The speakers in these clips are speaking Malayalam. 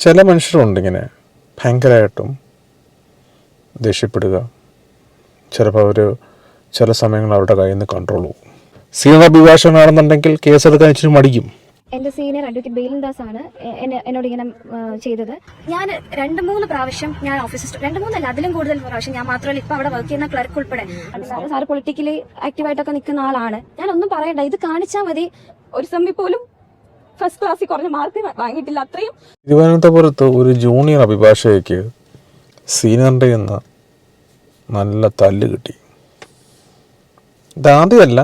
ചില മനുഷ്യരുണ്ട് ഇങ്ങനെ. ഭയങ്കരമായിട്ടും ദേഷ്യപ്പെടുക. ചിലപ്പോൾ അവർ ചില സമയങ്ങൾ അവരുടെ കയ്യിൽ നിന്ന് കൺട്രോൾ പോകും സീനിയർ അഭിഭാഷകനാണെന്നുണ്ടെങ്കിൽ കേസെടുക്കാൻ ഇച്ചിരി മടിക്കും. എന്റെ സീനിയർ അഡ്വക്കേറ്റ് ബേലിൻദാസ് ആണ് എന്നെ- എന്നോട് ഇങ്ങനെ ചെയ്തത്. ഞാൻ രണ്ട് മൂന്ന് പ്രാവശ്യം ഞാൻ ഓഫീസിൽ രണ്ട് മൂന്നല്ല അതിലും കൂടുതൽ പ്രാവശ്യം ഞാൻ മാത്രമല്ല ഇപ്പൊ അവിടെ വർക്ക് ചെയ്യുന്ന ക്ലർക്ക് ഉൾപ്പെടെ. സാറ് പൊളിറ്റിക്കലി ആക്റ്റീവായിട്ടൊക്കെ നിൽക്കുന്ന ആളാണ്. ഞാൻ ഒന്നും പറയണ്ട ഇത് കാണിച്ചാൽ മതി. ഒരു സമയം പോലും ഫസ്റ്റ് ക്ലാസ്സിൽ കുറഞ്ഞ മാർക്ക് വാങ്ങിയിട്ടില്ല. അത്രയും തിരുവനന്തപുരത്ത് ഒരു ജൂനിയർ അഭിഭാഷകയ്ക്ക് സീനിയറിന്റെ നിന്ന് നല്ല തല്ല് കിട്ടി. ഇതാദ്യമല്ല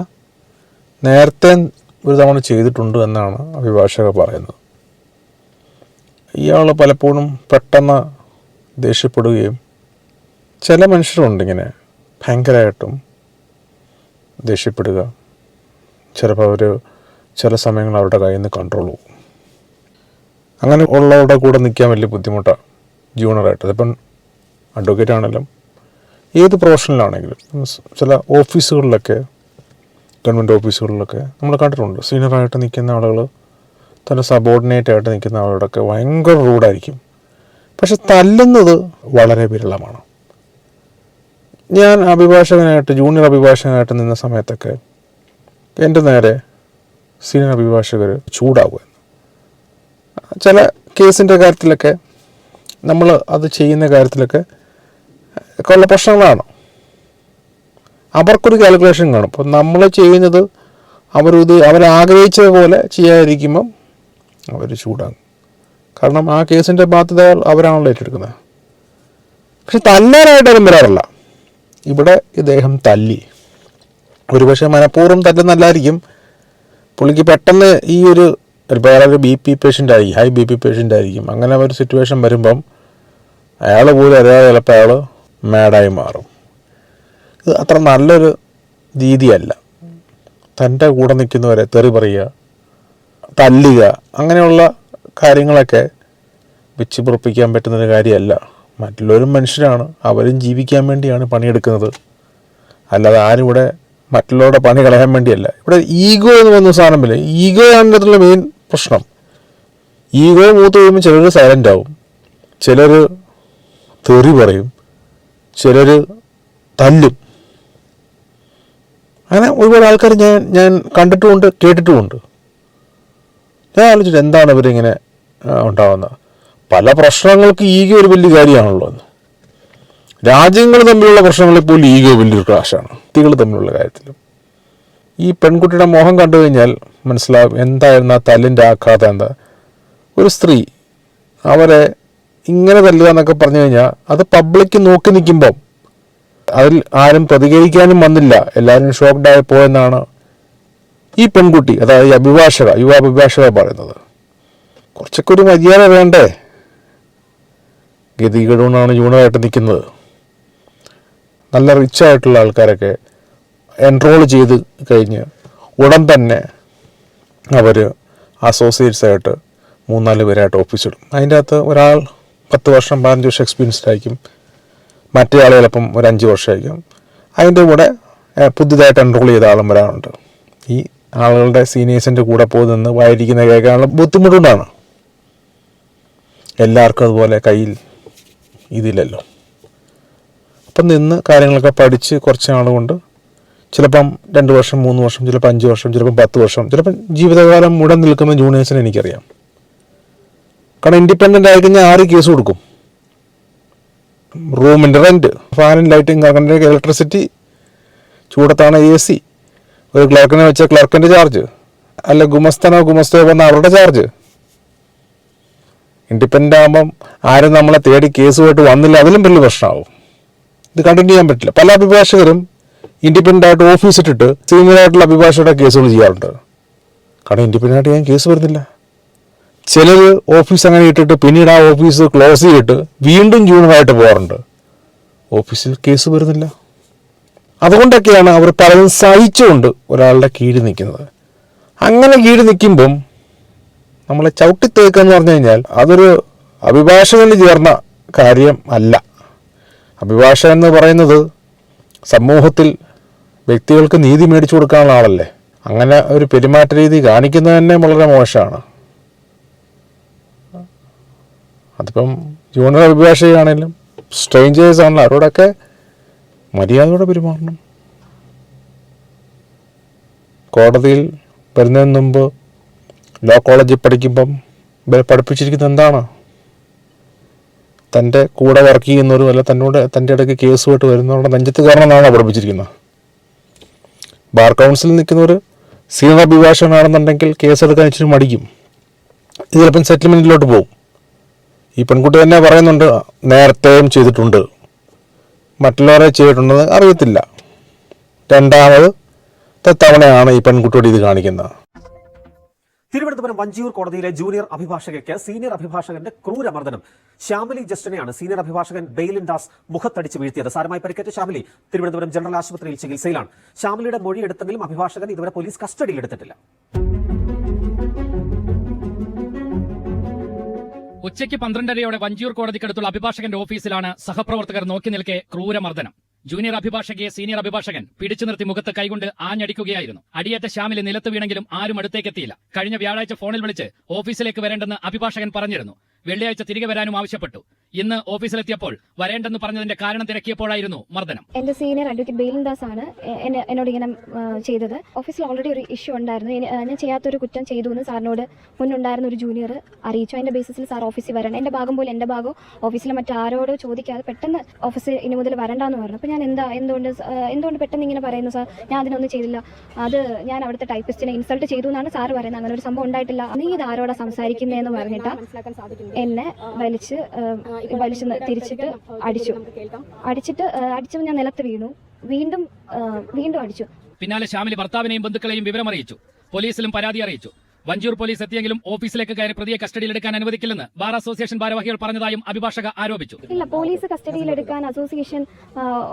നേരത്തെ ഒരു തവണ ചെയ്തിട്ടുണ്ട് എന്നാണ് അഭിഭാഷക പറയുന്നത്. ഇയാൾ പലപ്പോഴും പെട്ടെന്ന് ദേഷ്യപ്പെടുകയും ചില മനുഷ്യരുണ്ട് ഇങ്ങനെ ഭയങ്കരമായിട്ടും ദേഷ്യപ്പെടുക. ചിലപ്പോൾ അവർ ചില സമയങ്ങൾ അവരുടെ കയ്യിൽ നിന്ന് കൺട്രോൾ പോകും. അങ്ങനെ ഉള്ളവരുടെ കൂടെ നിൽക്കാൻ വലിയ ബുദ്ധിമുട്ടാണ് ജൂണറായിട്ട് അതിപ്പം അഡ്വക്കേറ്റ് ആണെങ്കിലും ഏത് പ്രൊഫഷനിലാണെങ്കിലും ചില ഓഫീസുകളിലൊക്കെ ഗവൺമെന്റ് ഓഫീസുകളിലൊക്കെ നമ്മൾ കണ്ടിട്ടുണ്ട്. സീനിയറായിട്ട് നിൽക്കുന്ന ആളുകൾ തന്റെ സബോർഡിനേറ്റ് ആയിട്ട് നിൽക്കുന്ന ആളുകളൊക്കെ ഭയങ്കര റൂഡായിരിക്കും പക്ഷെ തല്ലുന്നത് വളരെ വിരളമാണ്. ഞാൻ അഭിഭാഷകനായിട്ട് ജൂനിയർ അഭിഭാഷകനായിട്ട് നിന്ന സമയത്തൊക്കെ എന്റെ നേരെ സീനിയർ അഭിഭാഷകർ എന്ന് ചില കേസിന്റെ കാര്യത്തിലൊക്കെ നമ്മൾ അത് ചെയ്യുന്ന കാര്യത്തിലൊക്കെ കൊല്ല പ്രശ്നങ്ങളാണ്. അവർക്കൊരു കാൽക്കുലേഷൻ കാണും. അപ്പോൾ നമ്മൾ ചെയ്യുന്നത് അവരിത് അവരാഗ്രഹിച്ചത് പോലെ ചെയ്യാതിരിക്കുമ്പം അവർ ചൂടാകും. കാരണം ആ കേസിന്റെ ബാധ്യത അവരാണല്ലോ ഏറ്റെടുക്കുന്നത്. പക്ഷെ തല്ലാനായിട്ടൊന്നും വരാറില്ല. ഇവിടെ ഇദ്ദേഹം തല്ലി. ഒരുപക്ഷെ മനഃപൂർവം തല്ലുന്നല്ലായിരിക്കും പുള്ളിക്ക് പെട്ടെന്ന് ഈ ഒരു ഇപ്പോൾ അയാളൊരു ബി പി പേഷ്യന്റ് ആയിരിക്കും ഹൈ ബി പി പേഷ്യന്റ് ആയിരിക്കും. അങ്ങനെ ഒരു സിറ്റുവേഷൻ വരുമ്പം അയാൾ പോലും അറിയാതെ ചിലപ്പോൾ അയാൾ മാഡായി മാറും. ഇത് അത്ര നല്ലൊരു രീതിയല്ല. തന്റെ കൂടെ നിൽക്കുന്നവരെ തെറി പറയുക തല്ലുക അങ്ങനെയുള്ള കാര്യങ്ങളൊക്കെ വെച്ച് പുറപ്പിക്കാൻ പറ്റുന്നൊരു കാര്യമല്ല. മറ്റുള്ളവരും മനുഷ്യരാണ്. അവരും ജീവിക്കാൻ വേണ്ടിയാണ് പണിയെടുക്കുന്നത്. അല്ലാതെ ആരും ഇവിടെ മറ്റുള്ളവരുടെ പണി കളയാൻ വേണ്ടിയല്ല. ഇവിടെ ഈഗോ എന്ന് പറയുന്ന സാധനമില്ല ഈഗോ ആണ് മെയിൻ പ്രശ്നം. ഈഗോ മൂത്ത് കഴിയുമ്പോൾ ചിലർ സൈലന്റ് ആവും. ചിലർ തെറി പറയും. ചിലർ തല്ലും. അങ്ങനെ ഒരുപാട് ആൾക്കാർ ഞാൻ ഞാൻ കണ്ടിട്ടുമുണ്ട് കേട്ടിട്ടുമുണ്ട്. ഞാൻ ആലോചിച്ചിട്ട് എന്താണ് ഇവരിങ്ങനെ ഉണ്ടാകുന്നത് പല പ്രശ്നങ്ങൾക്ക് ഈഗോ ഒരു വലിയ കാര്യമാണല്ലോ എന്ന്. രാജ്യങ്ങൾ തമ്മിലുള്ള പ്രശ്നങ്ങൾ ഇപ്പോൾ ഈഗോ വലിയൊരു ക്ലാഷാണ് വ്യക്തികൾ തമ്മിലുള്ള കാര്യത്തിലും. ഈ പെൺകുട്ടിയുടെ മോഹം കണ്ടു കഴിഞ്ഞാൽ മനസ്സിലാവും എന്തായിരുന്നു ആ തല്ലിന്റെ ആഘാതം എന്താ. ഒരു സ്ത്രീ അവരെ ഇങ്ങനെ തല്ലുക എന്നൊക്കെ പറഞ്ഞു കഴിഞ്ഞാൽ അത് പബ്ലിക് നോക്കി നിൽക്കുമ്പം അതിൽ ആരും പ്രതികരിക്കാനും വന്നില്ല. എല്ലാവരും ഷോക്ക്ഡായി എന്നാണ് ഈ പെൺകുട്ടി അതായത് അഭിഭാഷക യുവ അഭിഭാഷക പറയുന്നത്. കുറച്ചൊക്കെ ഒരു മര്യാദ വേണ്ടേ? ഗതികേടുകൊണ്ടാണ് ജൂണായിട്ട് നിൽക്കുന്നത്. നല്ല റിച്ച് ആയിട്ടുള്ള ആൾക്കാരൊക്കെ എൻറോൾ ചെയ്ത് കഴിഞ്ഞ് ഉടൻ തന്നെ അവർ അസോസിയേറ്റ്സ് ആയിട്ട് മൂന്നാൽ പേരായിട്ട് ഓഫീസിടും അതിന്റെ അകത്ത് ഒരാൾ പത്ത് വർഷം പതിനഞ്ച് വർഷം എക്സ്പീരിയൻസ്ഡ് ആയിരിക്കും. മറ്റേ ആൾ ചിലപ്പം ഒരു അഞ്ച് വർഷമായിരിക്കും അതിന്റെ കൂടെ പുതുതായിട്ട് എൻറോൾ ചെയ്ത ആളും വരാനുണ്ട് ഈ ആളുകളുടെ സീനിയേഴ്സിന്റെ കൂടെ പോയി നിന്ന് വായിരിക്കുന്ന കേൾക്കാനുള്ള ബുദ്ധിമുട്ടുണ്ടാണ്. എല്ലാവർക്കും അതുപോലെ കയ്യിൽ ഇതില്ലല്ലോ. അപ്പം നിന്ന് കാര്യങ്ങളൊക്കെ പഠിച്ച് കുറച്ച് നാളുകൊണ്ട് ചിലപ്പം രണ്ട് വർഷം മൂന്ന് വർഷം ചിലപ്പോൾ അഞ്ച് വർഷം ചിലപ്പം പത്ത് വർഷം ചിലപ്പം ജീവിതകാലം മുടൻ നിൽക്കുന്ന ജൂനിയേഴ്സിനെ എനിക്കറിയാം. കാരണം ഇൻഡിപെൻഡന്റ് ആയിക്കഴിഞ്ഞാൽ ആറ് കേസ് കൊടുക്കും? റൂമിന്റെ റെന്റ് ഫാനും ലൈറ്റും കറണ്ടിന്റെ ഇലക്ട്രിസിറ്റി ചൂടത്താണ് എ സി ഒരു ക്ലർക്കിനെ വെച്ച ക്ലർക്കിന്റെ ചാർജ് അല്ല ഗുമസ്തനോ ഗുമസ്തയോ വന്ന അവരുടെ ചാർജ് ഇൻഡിപെൻഡന്റ് ആകുമ്പം ആരും നമ്മളെ തേടി കേസുമായിട്ട് വന്നില്ല അതിലും വലിയ പ്രശ്നമാവും. ഇത് കണ്ടിന്യൂ ചെയ്യാൻ പറ്റില്ല. പല അഭിഭാഷകരും ഇൻഡിപെൻഡന്റ് ആയിട്ട് ഓഫീസ് ഇട്ടിട്ട് സീനിയർ ആയിട്ടുള്ള അഭിഭാഷകരുടെ കേസുകൾ ചെയ്യാറുണ്ട്. കാരണം ഇൻഡിപെൻഡന്റ് ആയിട്ട് ഞാൻ കേസ് വരുന്നില്ല. ചിലർ ഓഫീസ് അങ്ങനെ ഇട്ടിട്ട് പിന്നീട് ആ ഓഫീസ് ക്ലോസ് ചെയ്തിട്ട് വീണ്ടും ജൂനിയറായിട്ട് പോകാറുണ്ട്. ഓഫീസിൽ കേസ് വരുന്നില്ല. അതുകൊണ്ടൊക്കെയാണ് അവർ പലതും സഹിച്ചുകൊണ്ട് ഒരാളുടെ കീഴ് നിൽക്കുന്നത്. അങ്ങനെ കീഴിൽ നിൽക്കുമ്പം നമ്മളെ ചവിട്ടിത്തേക്കുക എന്ന് പറഞ്ഞു കഴിഞ്ഞാൽ അതൊരു അഭിഭാഷകന് ചേർന്ന കാര്യം അല്ല. അഭിഭാഷകൻ എന്ന് പറയുന്നത് സമൂഹത്തിൽ വ്യക്തികൾക്ക് നീതി മേടിച്ചു കൊടുക്കാനുള്ള ആളല്ലേ? അങ്ങനെ ഒരു പെരുമാറ്റ രീതി കാണിക്കുന്നത് തന്നെ വളരെ മോശമാണ്. അതിപ്പം ജൂനിയർ അഭിഭാഷകയാണെങ്കിലും സ്ട്രേഞ്ചേഴ്സ് ആണല്ലോ അവരോടൊക്കെ മര്യാദയോടെ പെരുമാറണം. കോടതിയിൽ വരുന്നതിന് മുമ്പ് ലോ കോളേജിൽ പഠിക്കുമ്പം പഠിപ്പിച്ചിരിക്കുന്നത് എന്താണ്? തന്റെ കൂടെ വർക്ക് ചെയ്യുന്നവരും അല്ല തന്നോട് തന്റെ ഇടയ്ക്ക് കേസുമായിട്ട് വരുന്നവരുടെ നെഞ്ചത്ത് കയറണമെന്നാണോ പഠിപ്പിച്ചിരിക്കുന്നത്. ബാർ കൗൺസിലിൽ നിൽക്കുന്നവർ സീനിയർ അഭിഭാഷകനാണെന്നുണ്ടെങ്കിൽ കേസെടുക്കാൻ ഇച്ചിരി മടിക്കും. ഇത് ചിലപ്പം സെറ്റിൽമെന്റിലോട്ട് പോകും. ഈ പെൺകുട്ടി തന്നെ പറയുന്നുണ്ട് നേരത്തെയും ചെയ്തിട്ടുണ്ട്. മറ്റുള്ളവരെ ചെയ്തിട്ടുണ്ടെന്ന് അറിയത്തില്ല. രണ്ടാമത് തവണയാണ് ഈ പെൺകുട്ടിയോട് ഇത് കാണിക്കുന്നത്. തിരുവനന്തപുരം വഞ്ചിയൂർ കോടതിയിലെ ജൂനിയർ അഭിഭാഷകയ്ക്ക് സീനിയർ അഭിഭാഷകന്റെ ക്രൂരമർദ്ദനം. ശ്യാമിലി ജസ്റ്റിനെയാണ് സീനിയർ അഭിഭാഷകൻ ബെയിലിൻ ദാസ് മുഖത്തടിച്ച് വീഴ്ത്തിയത്. സാരമായി പരിക്കേറ്റ ശ്യാമിലി തിരുവനന്തപുരം ജനറൽ ആശുപത്രിയിൽ ചികിത്സയിലാണ്. ശ്യാമിലിയുടെ മൊഴി എടുത്തെങ്കിലും അഭിഭാഷകൻ ഇതുവരെ പോലീസ് കസ്റ്റഡിയിൽ എടുത്തിട്ടില്ല. ഉച്ചയ്ക്ക് പന്ത്രണ്ടരയോടെ വഞ്ചിയൂർ കോടതിക്കടുത്തുള്ള അഭിഭാഷകന്റെ ഓഫീസിലാണ് സഹപ്രവർത്തകർ നോക്കി നിൽക്കെ ക്രൂരമർദ്ദനം. ജൂനിയർ അഭിഭാഷകയെ സീനിയർ അഭിഭാഷകൻ പിടിച്ചു നിർത്തി മുഖത്ത് കൈകൊണ്ട് ആഞ്ഞടിക്കുകയായിരുന്നു. അടിയേറ്റ ശ്യാമിലെ നിലത്ത് വീണെങ്കിലും ആരും അടുത്തേക്കെത്തിയില്ല. കഴിഞ്ഞ വ്യാഴാഴ്ച ഫോണിൽ വിളിച്ച് ഓഫീസിലേക്ക് വരേണ്ടെന്ന് അഭിഭാഷകൻ പറഞ്ഞിരുന്നു. വെള്ളിയാഴ്ച തിരികെ വരാനും ആവശ്യപ്പെട്ടു. ഇന്ന് ഓഫീസിലെത്തിയപ്പോൾ വരേണ്ടെന്ന് പറഞ്ഞതിന്റെ കാരണം തിരക്കിയപ്പോഴായിരുന്നു മർദ്ദനം. എന്റെ സീനിയർ അഡ്വക്കേറ്റ് ബേലിൻദാസ് ദാസ് ആണ് എന്നോട് ഇങ്ങനെ ചെയ്തത്. ഓഫീസിൽ ഓൾറെഡി ഒരു ഇഷ്യൂ ഉണ്ടായിരുന്നു. ഞാൻ ചെയ്യാത്ത ഞാൻ ചെയ്യാത്തൊരു കുറ്റം ചെയ്തു എന്ന് സാറിനോട് മുന്നുണ്ടായിരുന്ന ഒരു ജൂനിയർ അറിയിച്ചു. അതിന്റെ ബേസിസിൽ സാർ ഓഫീസിൽ വരണം എന്റെ ഭാഗം പോലെ എന്റെ ഭാഗം ഓഫീസിലെ മറ്റാരോടോ ചോദിക്കാതെ പെട്ടെന്ന് ഓഫീസിൽ ഇനി മുതൽ വരണ്ടെന്ന് പറഞ്ഞു. അപ്പോൾ ഞാൻ എന്താ എന്തുകൊണ്ട് എന്തുകൊണ്ട് പെട്ടെന്ന് ഇങ്ങനെ പറയുന്നു സാർ? ഞാൻ അതിനൊന്നും ചെയ്തില്ല. അത് ഞാൻ അവിടുത്തെ ടൈപ്പിസ്റ്റിനെ ഇൻസൾട്ട് ചെയ്തു എന്നാണ് സാർ പറയുന്നത്. അങ്ങനെ ഒരു സംഭവം ഉണ്ടായിട്ടില്ല. നീ ഇത് ആരോടാ സംസാരിക്കുന്നതെന്ന് പറഞ്ഞിട്ട് എന്നെ വലിച്ച് വലിച്ച് തിരിച്ചിട്ട് അടിച്ചു. അടിച്ചിട്ട് അടിച്ചപ്പോൾ ഞാൻ നിലത്ത് വീണു. വീണ്ടും വീണ്ടും അടിച്ചു. പിന്നാലെ ശ്യാമിലി ഭർത്താവിനെയും ബന്ധുക്കളെയും വിവരം അറിയിച്ചു പോലീസിലും പരാതി അറിയിച്ചു. വഞ്ചൂർ പോലീസ് എത്തിയെങ്കിലും ഓഫീസിലേക്ക് കയറി പ്രതിയെ കസ്റ്റഡിയിൽ എടുക്കാൻ അനുവദിക്കില്ലെന്ന് ബാർ അസോസിയേഷൻ ഭാരവാഹികൾ പറഞ്ഞതായും അഭിഭാഷക ആരോപിച്ചു. ഇല്ല പോലീസ് കസ്റ്റഡിയിൽ എടുക്കാൻ അസോസിയേഷൻ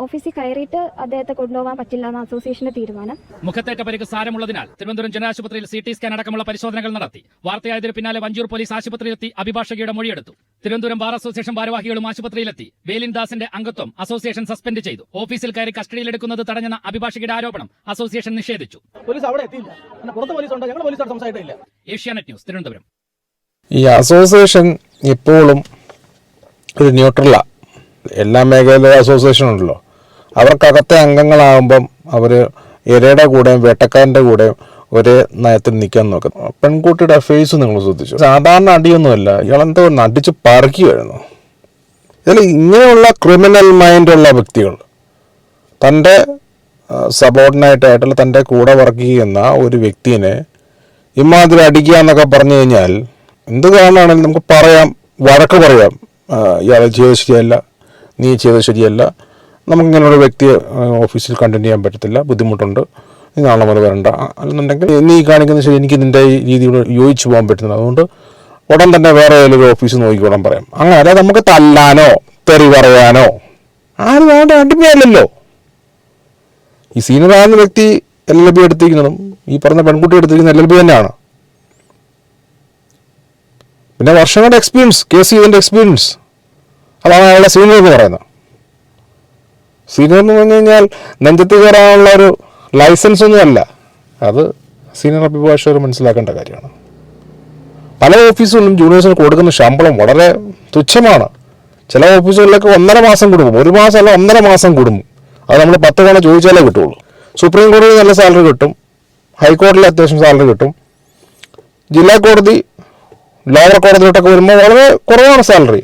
ഓഫീസിൽ കയറിയിട്ട് അദ്ദേഹത്തെ കൊണ്ടുപോകാൻ പറ്റില്ല എന്ന അസോസിയേഷന്റെ തീരുമാനം. മുഖത്തേറ്റ പരിക്ക് സാരമുള്ളതിനാൽ തിരുവനന്തപുരം ജനാശുപത്രിയിൽ സി ടി സ്കാൻ അടക്കമുള്ള പരിശോധനകൾ നടത്തി. വാർത്തയായതിന് പിന്നാലെ വഞ്ചൂർ പോലീസ് ആശുപത്രിയിലെത്തി അഭിഭാഷകയുടെ മൊഴിയെടുത്തു. തിരുവനന്തപുരം ബാർ അസോസിയേഷൻ ഭാരവാഹികളും ആശുപത്രിയിലെത്തി. വേലിൻ ദാസിന്റെ അംഗത്വം അസോസിയേഷൻ സസ്പെൻഡ് ചെയ്തു. ഓഫീസിൽ കയറി കസ്റ്റഡിയിൽ കസ്റ്റഡിയിലെടുക്കുന്നത് തടഞ്ഞെന്ന അഭിഭാഷകയുടെ ആരോപണം അസോസിയേഷൻ നിഷേധിച്ചു. പോലീസ് അവിടെ എത്തിയില്ല. പുറത്ത് പോലീസ് ഉണ്ടോ ഞങ്ങൾ പോലീസ് സംസാരിച്ചിട്ടില്ല. ഏഷ്യാനെറ്റ് ന്യൂസ് തിരുവനന്തപുരം. ഈ അസോസിയേഷൻ ഇപ്പോഴും ഒരു ന്യൂട്രല. എല്ലാ മേഖലയിലും അസോസിയേഷൻ ഉണ്ടല്ലോ. അവർക്കകത്തെ അംഗങ്ങളാകുമ്പം അവർ ഇരയുടെ കൂടെയും വേട്ടക്കാരന്റെ കൂടെയും ഒരേ നയത്തിൽ നിൽക്കാൻ നോക്കുന്നു. പെൺകുട്ടിയുടെ ഫേസ് നിങ്ങൾ ശ്രദ്ധിച്ചു. സാധാരണ അടിയൊന്നുമല്ല ഇയാളെന്തോ അടിച്ച് വരുന്നു ഇതിൽ ഇങ്ങനെയുള്ള ക്രിമിനൽ മൈൻഡുള്ള വ്യക്തികൾ തന്റെ സബോർഡിനേറ്റ് ആയിട്ടുള്ള തന്റെ കൂടെ വർക്ക് ചെയ്യുന്ന ഒരു വ്യക്തിനെ ഇമാതിരി അടിക്കുക എന്നൊക്കെ പറഞ്ഞു കഴിഞ്ഞാൽ എന്ത് കാരണമാണെങ്കിലും നമുക്ക് പറയാം വഴക്ക് പറയാം. ഇയാളെ ചെയ്തത് ശരിയല്ല നീ ചെയ്തത് ശരിയല്ല. നമുക്കിങ്ങനെ ഒരു വ്യക്തിയെ ഓഫീസിൽ കണ്ടിന്യൂ ചെയ്യാൻ പറ്റത്തില്ല ബുദ്ധിമുട്ടുണ്ട്. നീ നാളെ മുതൽ വരണ്ട. അല്ലെന്നുണ്ടെങ്കിൽ നീ കാണിക്കുന്ന ശരി എനിക്ക് നിന്റെ ഈ രീതിയോട് യോജിച്ച് പോകാൻ പറ്റുന്നില്ല. അതുകൊണ്ട് ഉടൻ തന്നെ വേറെ ഏതെങ്കിലും ഓഫീസ് നോക്കിക്കോളാൻ പറയാം. അങ്ങനെ അല്ലാതെ നമുക്ക് തല്ലാനോ തെറി പറയാനോ ആരും വേണ്ട അടിമയല്ലല്ലോ ഈ സീനിയർ ആകുന്ന വ്യക്തി എല്ലാം എടുത്തിരിക്കുന്നതും ഈ പറഞ്ഞ പെൺകുട്ടി എടുത്തിരിക്കുന്ന എൽ എൽ ബി തന്നെയാണ്. പിന്നെ വർഷങ്ങളുടെ എക്സ്പീരിയൻസ് കേസ് ചെയ്തതിന്റെ എക്സ്പീരിയൻസ് അതാണ് അയാളുടെ സീനിയർ എന്ന് പറയുന്നത്. സീനിയർ എന്ന് പറഞ്ഞു കഴിഞ്ഞാൽ നെഞ്ചത്ത് കയറാനുള്ള ഒരു ലൈസൻസ് ഒന്നുമല്ല അത് സീനിയർ അഭിഭാഷകർ മനസ്സിലാക്കേണ്ട കാര്യമാണ്. പല ഓഫീസുകളിലും ജൂനിയേഴ്സിന് കൊടുക്കുന്ന ശമ്പളം വളരെ തുച്ഛമാണ്. ചില ഓഫീസുകളിലൊക്കെ ഒന്നര മാസം കൊടുക്കും ഒരു മാസം അല്ല ഒന്നര മാസം കൊടുക്കും അത് നമ്മൾ പത്ത് തവണ ചോദിച്ചാലേ കിട്ടുള്ളൂ. സുപ്രീം കോടതി നല്ല സാലറി കിട്ടും. ഹൈക്കോടതിയിൽ അത്യാവശ്യം സാലറി കിട്ടും. ജില്ലാ കോടതി ലോവർ കോടതിയിലോട്ടൊക്കെ വരുമ്പോൾ വളരെ കുറവാണ് സാലറി.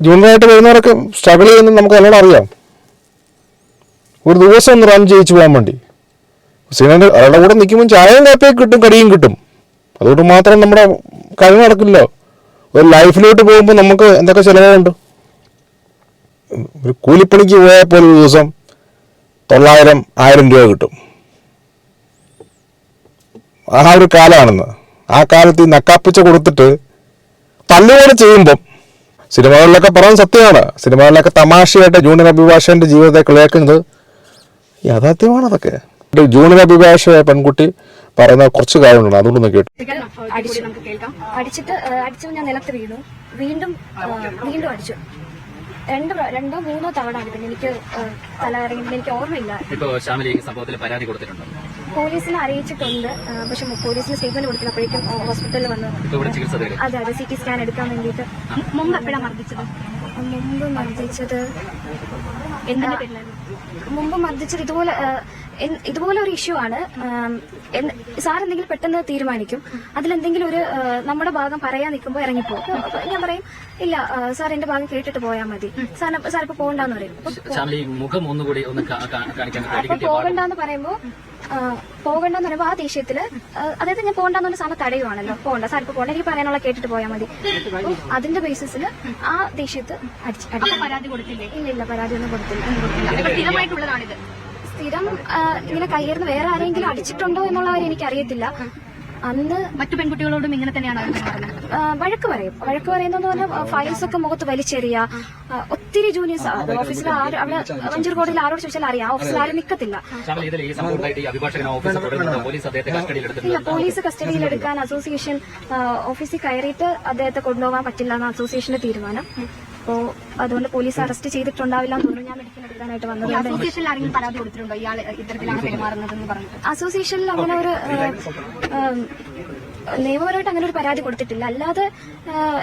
ജൂനിയറായിട്ട് വരുന്നവരൊക്കെ സ്ട്രഗിൾ ചെയ്യുന്നത് നമുക്ക് നല്ലോണം അറിയാം. ഒരു ദിവസം ഒന്ന് റൺ ചെയ്യിച്ചു പോകാൻ വേണ്ടി. സിനിമ അയാളുടെ കൂടെ നിൽക്കുമ്പോൾ ചായയും കാപ്പിയും കിട്ടും കടിയും കിട്ടും. അതുകൊണ്ട് മാത്രം നമ്മുടെ കഴിവ് നടക്കില്ല. ഒരു ലൈഫിലോട്ട് പോകുമ്പോൾ നമുക്ക് എന്തൊക്കെ ചിലവുണ്ട് ഒരു കൂലിപ്പണിക്ക് പോയപ്പോൾ ഒരു ദിവസം തൊള്ളായിരം ആയിരം രൂപ കിട്ടും. ആ ഒരു കാലമാണെന്ന് ആ കാലത്ത് ഈ നക്കാപ്പിച്ച കൊടുത്തിട്ട് തല്ലുപോലെ ചെയ്യുമ്പം സിനിമകളിലൊക്കെ പറയുന്നത് സത്യമാണ്. സിനിമകളിലൊക്കെ തമാശയായിട്ട് ജൂനിയർ അഭിഭാഷകന്റെ ജീവിതത്തെ കളിയാക്കുന്നത് യാഥാർത്ഥ്യമാണ് അതൊക്കെ. ജൂണിയർ അഭിഭാഷക പെൺകുട്ടി പറയുന്ന കുറച്ച് കാര്യങ്ങളുണ്ട്. അതുകൊണ്ടൊന്ന് കേട്ടു. അടിച്ചു അടിച്ചിട്ട് അടിച്ചു ഞാൻ നിലത്ത് വീണു. വീണ്ടും വീണ്ടും അടിച്ചു. രണ്ട് രണ്ടോ മൂന്നോ തവണ പിന്നെ എനിക്ക് തലകറങ്ങി തല ഇറങ്ങി എനിക്ക് ഓർമ്മയില്ല. ഇപ്പോ ശ്യാമിലി ഈ സംഭവത്തിൽ പരാതി കൊടുത്തിട്ടുണ്ട്. പോലീസിനെ അറിയിച്ചിട്ടുണ്ട്. പക്ഷെ പോലീസിന് സ്റ്റേറ്റ്മെന്റ് കൊടുത്തില്ല അപ്പോഴേക്കും ഹോസ്പിറ്റലിൽ വന്ന് അതെ അതെ സി ടി സ്കാൻ എടുക്കാൻ വേണ്ടിയിട്ട്. മുമ്പ് എപ്പോഴാണ് മർദ്ദിച്ചത്? മുമ്പ് മർദ്ദിച്ചത് എന്തിന്റെ പേരിലാണ് മുമ്പ് മർദ്ദിച്ചത് ഇതുപോലെ ഇതുപോലെ ഒരു ഇഷ്യൂ ആണ്. സാർ എന്തെങ്കിലും പെട്ടെന്ന് തീരുമാനിക്കും. അതിലെന്തെങ്കിലും ഒരു നമ്മുടെ ഭാഗം പറയാൻ നിൽക്കുമ്പോൾ ഇറങ്ങിപ്പോകും. ഞാൻ പറയും ഇല്ല സാർ എന്റെ ഭാഗം കേട്ടിട്ട് പോയാൽ മതി. സാർ സാർ ഇപ്പൊ പോകണ്ടെന്ന് പറയും. മുഖം ഒന്നുകൂടി ഒന്ന് കാണിക്കാൻ പോകണ്ടെന്ന് പറയുമ്പോ ആ, പോകണ്ടെന്ന് പറയുമ്പോ ആ ദേഷ്യത്തിൽ അതായത് ഞാൻ പോകണ്ടെന്ന് പറഞ്ഞ സാധനം തടയുവാണല്ലോ. പോകണ്ട സാർ ഇപ്പൊ പോകണ്ട. എനിക്ക് പറയാനുള്ള കേട്ടിട്ട് പോയാൽ മതി. അതിന്റെ ബേസിസിൽ ആ ദേഷ്യത്ത് അടിച്ച് അടി- പരാതി കൊടുത്തില്ലേ? ഇല്ല ഇല്ല പരാതി ഒന്നും കൊടുത്തില്ല. സ്ഥിരമായിട്ടുള്ളതാണിത്. സ്ഥിരം ഇങ്ങനെ കയ്യേർന്ന് വേറെ ആരെങ്കിലും അടിച്ചിട്ടുണ്ടോ എന്നുള്ള കാര്യം എനിക്ക് അറിയത്തില്ല അന്ന് മറ്റു പെൺകുട്ടികളോടും ഇങ്ങനെ തന്നെയാണ് വഴക്ക് പറയും. വഴക്ക് പറയുന്നതെന്ന് പറഞ്ഞാൽ ഫയൽസ് ഒക്കെ മുഖത്ത് വലിച്ചെറിയ. ഒത്തിരി ജൂനിയേഴ്സ് ഓഫീസിൽ ആര് അവിടെ വഞ്ചൂർ കോടതിയിൽ ആരോട് ചോദിച്ചാൽ അറിയാം. ഓഫീസിൽ ആരും നിൽക്കത്തില്ല ഇല്ല പോലീസ് കസ്റ്റഡിയിൽ എടുക്കാൻ അസോസിയേഷൻ ഓഫീസിൽ കയറിയിട്ട് അദ്ദേഹത്തെ കൊണ്ടുപോകാൻ പറ്റില്ല എന്ന അസോസിയേഷന്റെ തീരുമാനം. അപ്പോ അതുകൊണ്ട് പോലീസ് അറസ്റ്റ് ചെയ്തിട്ടുണ്ടാവില്ല എന്ന് തോന്നുന്നു. ഞാൻ മെഡിക്കൽ എടുക്കാനായിട്ട് വന്നത് അസോസിയേഷനിൽ ആരെങ്കിലും പരാതി കൊടുത്തിട്ടുണ്ടോ? ഇയാൾ ഇത്തരത്തിലാണ് പെരുമാറുന്നതെന്ന് പറഞ്ഞിട്ട്. അസോസിയേഷനിൽ അങ്ങനെ ഒരു നിയമപരമായിട്ട് അങ്ങനെ ഒരു പരാതി കൊടുത്തിട്ടില്ല. അല്ലാതെ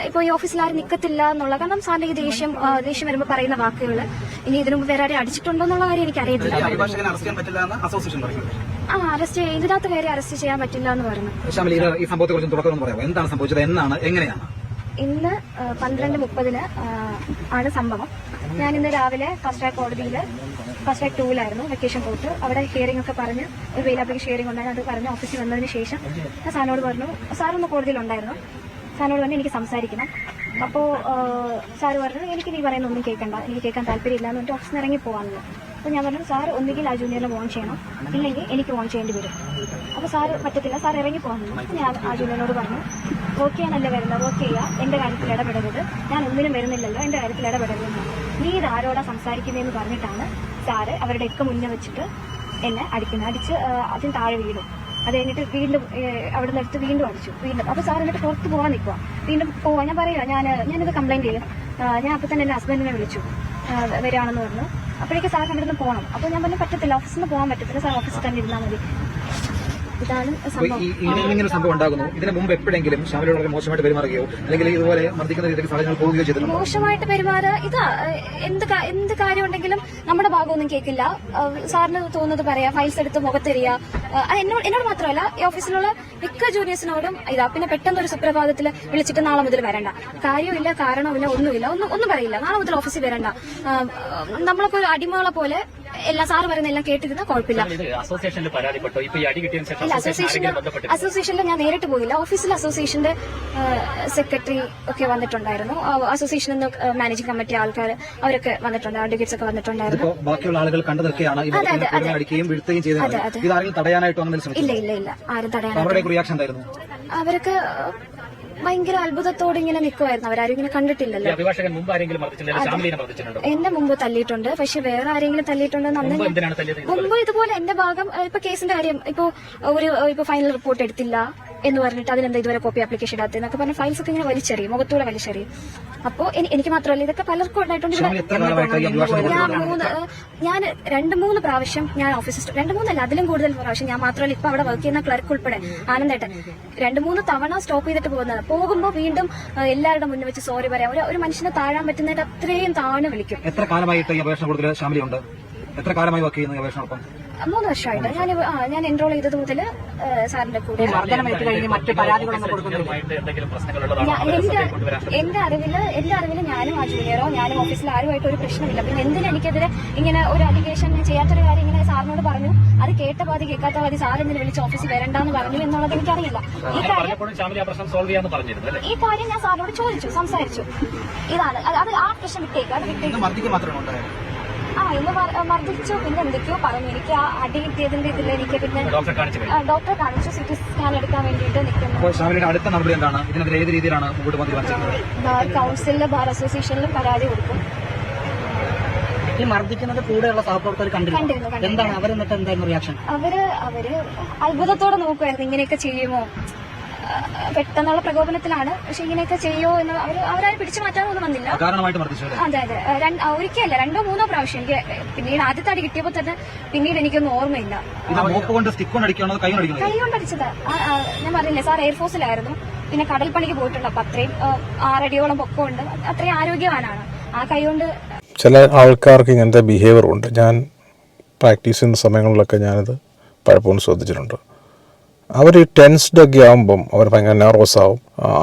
ഇപ്പോൾ ഈ ഓഫീസിൽ ആരും നിൽക്കത്തില്ല എന്നുള്ള കാരണം സാറിന്റെ ഈ ദേഷ്യം ദേഷ്യം വരുമ്പോൾ പറയുന്ന വാക്കുകൾ ഇനി ഇതിനു മുമ്പ് വേറെ ആരും അടിച്ചിട്ടുണ്ടോ എന്നുള്ള കാര്യം എനിക്ക് അറിയത്തില്ല. അഭിഭാഷകനെ അറസ്റ്റ് ചെയ്യാൻ പറ്റില്ല എന്ന് അസോസിയേഷൻ പറയുന്നത് ആ അറസ്റ്റ് ഇതിനകത്ത് കയറി അറസ്റ്റ് ചെയ്യാൻ പറ്റില്ല എന്ന് പറഞ്ഞു ഷാമിലി ഈ സംഭവത്തെ കുറിച്ച് തുടക്കം എന്താണ് സംഭവിച്ചത്? എന്നാണ്? എങ്ങനെയാണ്? ഇന്ന് പന്ത്രണ്ട് മുപ്പതിന് ആണ് സംഭവം. ഞാൻ ഇന്ന് രാവിലെ ഫസ്റ്റ് ട്രാക്ക് കോടതിയിൽ ഫസ്റ്റ് ട്രാക്ക് ടൂവിലായിരുന്നു വെക്കേഷൻ പോയിട്ട് അവിടെ ഹിയറിംഗ് ഒക്കെ പറഞ്ഞ് ഒരു വെയിൽ അപ്ലിക്കേഷൻ ഹിയറിംഗ് ഉണ്ടായിരുന്നു. അത് പറഞ്ഞ് ഓഫീസിൽ വന്നതിന് ശേഷം ഞാൻ സാറിനോട് പറഞ്ഞു സാറൊന്ന് കോടതിയിലുണ്ടായിരുന്നു സാറിനോട് പറഞ്ഞു എനിക്ക് സംസാരിക്കണം. അപ്പോൾ സാറ് പറഞ്ഞു എനിക്ക് നീ പറയുന്ന ഒന്നും കേൾക്കണ്ട. എനിക്ക് കേൾക്കാൻ താല്പര്യമില്ല എന്ന് പറഞ്ഞിട്ട് ഓഫീസിൽ ഇറങ്ങി പോകാമെന്ന് അപ്പോൾ ഞാൻ പറഞ്ഞു സാർ ഒന്നുകിൽ ആ ജൂനിയറിനെ വോൺ ചെയ്യണം. ഇല്ലെങ്കിൽ എനിക്ക് വോൺ ചെയ്യേണ്ടി വരും. അപ്പോൾ സാറ് പറ്റത്തില്ല. സാർ ഇറങ്ങി പോകാമെന്ന് ഞാൻ ആ ജൂനിയറിനോട് പറഞ്ഞു വർക്ക് ചെയ്യാനല്ല വരുന്നത്. ഓക്കെ ചെയ്യുക എന്റെ കാര്യത്തിൽ ഇടപെടരുത്. ഞാൻ ഒന്നിനും വരുന്നില്ലല്ലോ. എന്റെ കാര്യത്തിൽ ഇടപെടരുത്. നീ ഇത് ആരോടാ സംസാരിക്കുന്നതെന്ന് പറഞ്ഞിട്ടാണ് സാറ് അവരുടെ ഒക്കെ മുന്നേ വെച്ചിട്ട് എന്നെ അടിക്കുന്നത്. അടിച്ച് അതിന് താഴെ വീടും അത് കഴിഞ്ഞിട്ട് വീണ്ടും അവിടെ നിന്ന് വീണ്ടും അടിച്ചു. വീണ്ടും. അപ്പോൾ സാർ എന്നിട്ട് പുറത്ത് പോകാൻ നിൽക്കുക വീണ്ടും പോവാ. ഞാൻ പറയുക ഞാൻ ഞാനിത് കംപ്ലൈന്റ് ചെയ്യും. ഞാൻ അപ്പോൾ തന്നെ എന്റെ ഹസ്ബൻഡിനെ വിളിച്ചു. വരാണെന്ന് പറഞ്ഞു. അപ്പോഴേക്ക് സാറിന് അവിടെ നിന്ന് പോകണം അപ്പോൾ ഞാൻ പറഞ്ഞു പറ്റത്തില്ല. ഓഫീസിൽ നിന്ന് പോകാൻ പറ്റത്തില്ല. സാർ ഓഫീസിൽ തന്നെ ഇരുന്നാൽ മതി. ഇതാണ് ഇങ്ങനെ സംഭവം. ഉണ്ടാകുന്നു. ഇതിന് മുമ്പ് എപ്പോഴെങ്കിലും ഷാമിലിയോട് വളരെ മോശമായിട്ട് പെരുമാറുകയോ അല്ലെങ്കിൽ ഇതുപോലെ മർദ്ദിക്കുന്ന രീതിയിൽ സാഹചര്യങ്ങൾ പോവുകയോ ചെയ്തു മോശമായിട്ട് പെരുമാറുക ഇതാ എന്ത് എന്ത് കാര്യം ഉണ്ടെങ്കിലും നമ്മുടെ ഭാഗമൊന്നും കേൾക്കില്ല. സാറിന് തോന്നുന്നത് പറയാ ഫയൽസ് എടുത്ത് മുഖത്തെറിയ. എന്നോട് എന്നോട് മാത്രമല്ല ഈ ഓഫീസിലുള്ള മിക്ക ജൂനിയേഴ്സിനോടും ഇതാ പിന്നെ പെട്ടെന്ന് ഒരു സുപ്രഭാതത്തിൽ വിളിച്ചിട്ട് നാളെ മുതൽ വരണ്ട. കാര്യമില്ല കാരണമില്ല ഒന്നുമില്ല ഒന്നും ഒന്നും പറയില്ല. നാളെ മുതൽ ഓഫീസിൽ വരണ്ട. നമ്മളൊക്കെ ഒരു അടിമകളെ പോലെ എല്ലാ സാറ് പറയുന്ന എല്ലാം കേട്ടിരുന്ന കുഴപ്പമില്ല. അസോസിയേഷനിൽ പരാതിപ്പെട്ടോ? ഇപ്പൊ ഈ അടി കിട്ടിയതിനു ശേഷം ഇല്ല അസോസിയേഷൻ അസോസിയേഷനിൽ ആരെങ്കിലും ബന്ധപ്പെട്ടിട്ടുണ്ടോ? ഞാൻ നേരിട്ട് പോയില്ല. ഓഫീസിൽ അസോസിയേഷന്റെ സെക്രട്ടറി ഒക്കെ വന്നിട്ടുണ്ടായിരുന്നു. അസോസിയേഷൻ അസോസിയേഷനിൽ നിന്ന് മാനേജിംഗ് കമ്മിറ്റി ആൾക്കാർ അവരൊക്കെ വന്നിട്ടുണ്ട് അഡ്വക്കേറ്റ്സ് ഒക്കെ വന്നിട്ടുണ്ടായിരുന്നു. ബാക്കിയുള്ള ആളുകൾ കണ്ടു നിൽക്കുകയാണ് അടിക്കുകയും വീഴ്ത്തുകയും ചെയ്തത് തടയാനായിട്ടോ ഇല്ല ഇല്ല ഇല്ല. ആരും തടയാൻ അവരുടെ റിയാക്ഷൻ എന്തായിരുന്നു? അവരൊക്കെ ഭയങ്കര അത്ഭുതത്തോടെ ഇങ്ങനെ നിൽക്കുമായിരുന്നു അവരാരും ഇങ്ങനെ കണ്ടിട്ടില്ലല്ലോ. അഭിഭാഷകൻ മുമ്പ് ആരെങ്കിലും മർദ്ദിച്ചിട്ടുണ്ടോ എന്നെ മുമ്പ് തല്ലിയിട്ടുണ്ട്. പക്ഷെ വേറെ ആരെങ്കിലും തല്ലിയിട്ടുണ്ടെന്ന് അന്ന് മുമ്പ് ഇതുപോലെ എന്റെ ഭാഗം ഇപ്പൊ കേസിന്റെ കാര്യം ഇപ്പൊ ഒരു ഇപ്പൊ ഫൈനൽ റിപ്പോർട്ട് എടുത്തില്ല. എന്ന് പറഞ്ഞിട്ട് അതിനെന്താ ഇതുവരെ കോപ്പി ആപ്ലിക്കേഷൻ ഇടാത്ത എന്നൊക്കെ പറഞ്ഞ ഫയൽസ് ഒക്കെ ഇങ്ങനെ വലിച്ചെറിയും മുഖത്തൂടെ വലിച്ചെറിയും. അപ്പോ എനിക്ക് മാത്രമല്ല ഇതൊക്കെ പലർക്കും ഉണ്ടായിട്ടുണ്ട് ഞാൻ മൂന്ന് ഞാൻ രണ്ട് മൂന്ന് പ്രാവശ്യം ഞാൻ ഓഫീസിൽ രണ്ട് മൂന്നല്ല അതിലും കൂടുതൽ പ്രാവശ്യം ഞാൻ മാത്രമല്ല ഇപ്പൊ അവിടെ വർക്ക് ചെയ്യുന്ന ക്ലർക്ക് ഉൾപ്പെടെ ആനന്ദേട്ടൻ. രണ്ട് മൂന്ന് തവണ സ്റ്റോപ്പ് ചെയ്തിട്ട് പോകുന്നത്. പോകുമ്പോൾ വീണ്ടും എല്ലാവരുടെ മുന്നിൽ വെച്ച് സോറി പറയാം. ഒരു ഒരു മനുഷ്യനെ താഴാൻ പറ്റുന്നതിന്റെ അത്രയും താഴ്ന്നു വിളിക്കും. എത്ര കാലമായിട്ട് ഈ അപേക്ഷ ഷാമിലി ഉണ്ട് എത്ര കാലമായി വർക്ക് ചെയ്യുന്ന അപേക്ഷയോടൊപ്പം മൂന്ന് വർഷമായിട്ട് ഞാൻ ആ, ഞാൻ എൻറോൾ ചെയ്തത് മുതൽ സാറിന്റെ കൂടെ എന്റെ അറിവിൽ എന്റെ അറിവിൽ ഞാനും ആ ജൂനിയറോ ഞാനും ഓഫീസിൽ ആരുമായിട്ട് ഒരു പ്രശ്നമില്ല. പിന്നെ എന്തിനാ എനിക്കെതിരെ ഇങ്ങനെ ഒരു അലിഗേഷൻ ഞാൻ ചെയ്യാത്തൊരു കാര്യം ഇങ്ങനെ സാറിനോട് പറഞ്ഞു? അത് കേട്ട പാതി കേൾക്കാത്ത പാതി സാർ എന്തിനു വിളിച്ച് ഓഫീസിൽ വരണ്ടെന്ന് പറഞ്ഞു എന്നുള്ളത് എനിക്കറിയില്ല. ഈ കാര്യം പറഞ്ഞപ്പോഴും പ്രശ്നം സോൾവ് പറഞ്ഞിരുന്നു അല്ലേ? ഈ കാര്യം ഞാൻ സാറിനോട് ചോദിച്ചു സംസാരിച്ചു. ഇതാണ്. അത് അത് ആ പ്രശ്നം വിട്ടേക്ക് അത് വിട്ടേക്ക്. മർ- മർദ്ദിച്ചു. പിന്നെ എന്തൊക്കെയോ പറഞ്ഞു. എനിക്ക് ആ അടി കിട്ടിയതിന്റെ ഇതിൽ എനിക്ക് പിന്നെ ഡോക്ടറെ കാണിച്ചു സി ടി സ്കാൻ എടുക്കാൻ വേണ്ടിയിട്ട് നിൽക്കുന്നു. അടുത്ത നടപടി എന്താണ്? ഇതിനെതിരെ ഏത് രീതിയിലാണ് മുമ്പോട്ട് പോകാൻ തീരുമാനിച്ചിരിക്കുന്നത് ബാർ കൗൺസിലിലും ബാർ അസോസിയേഷനിലും പരാതി കൊടുക്കും. ഈ മർദ്ദിക്കുന്നത് കൂടെയുള്ള സഹപ്രവർത്തകർ കണ്ടിരുന്നു? എന്താണ്? അവർ എന്നിട്ട് എന്തായിരുന്നു റിയാക്ഷൻ അവർ അവർ അത്ഭുതത്തോടെ നോക്കുമായിരുന്നു ഇങ്ങനെയൊക്കെ ചെയ്യുമോ? പെട്ടെന്നുള്ള പ്രകോപനത്തിലാണ്. പക്ഷെ ഇങ്ങനെയൊക്കെ ചെയ്യോ എന്ന് അവർ അവരാരും പിടിച്ചു മാറ്റാനൊന്നും വന്നില്ല? അതെ അതെ. ഒരിക്കലല്ല രണ്ടോ മൂന്നോ പ്രാവശ്യം എനിക്ക് പിന്നീട് ആദ്യത്തെ അടി കിട്ടിയപ്പോൾ തന്നെ പിന്നീട് എനിക്കൊന്നും ഓർമ്മയില്ല. കൈ കൊണ്ടടിച്ചത് ഞാൻ പറഞ്ഞില്ലേ സാർ എയർഫോഴ്സിലായിരുന്നു പിന്നെ കടൽപ്പണിക്ക് പോയിട്ടുണ്ട് അപ്പൊ അത്രയും ആറടിയോളം പൊക്കമുണ്ട്. അത്രയും ആരോഗ്യവാനാണ്. ആ കൈ കൊണ്ട് ചില ആൾക്കാർക്ക് ഇങ്ങനത്തെ ബിഹേവിയർ ഉണ്ട്. ഞാൻ പ്രാക്ടീസ് ചെയ്യുന്ന സമയങ്ങളിലൊക്കെ ഞാനത് പലപ്പോഴും ശ്രദ്ധിച്ചിട്ടുണ്ട്. അവർ ടെൻസ്ഡ് ഒക്കെ ആകുമ്പം അവർ ഭയങ്കര നെർവസ് ആവും.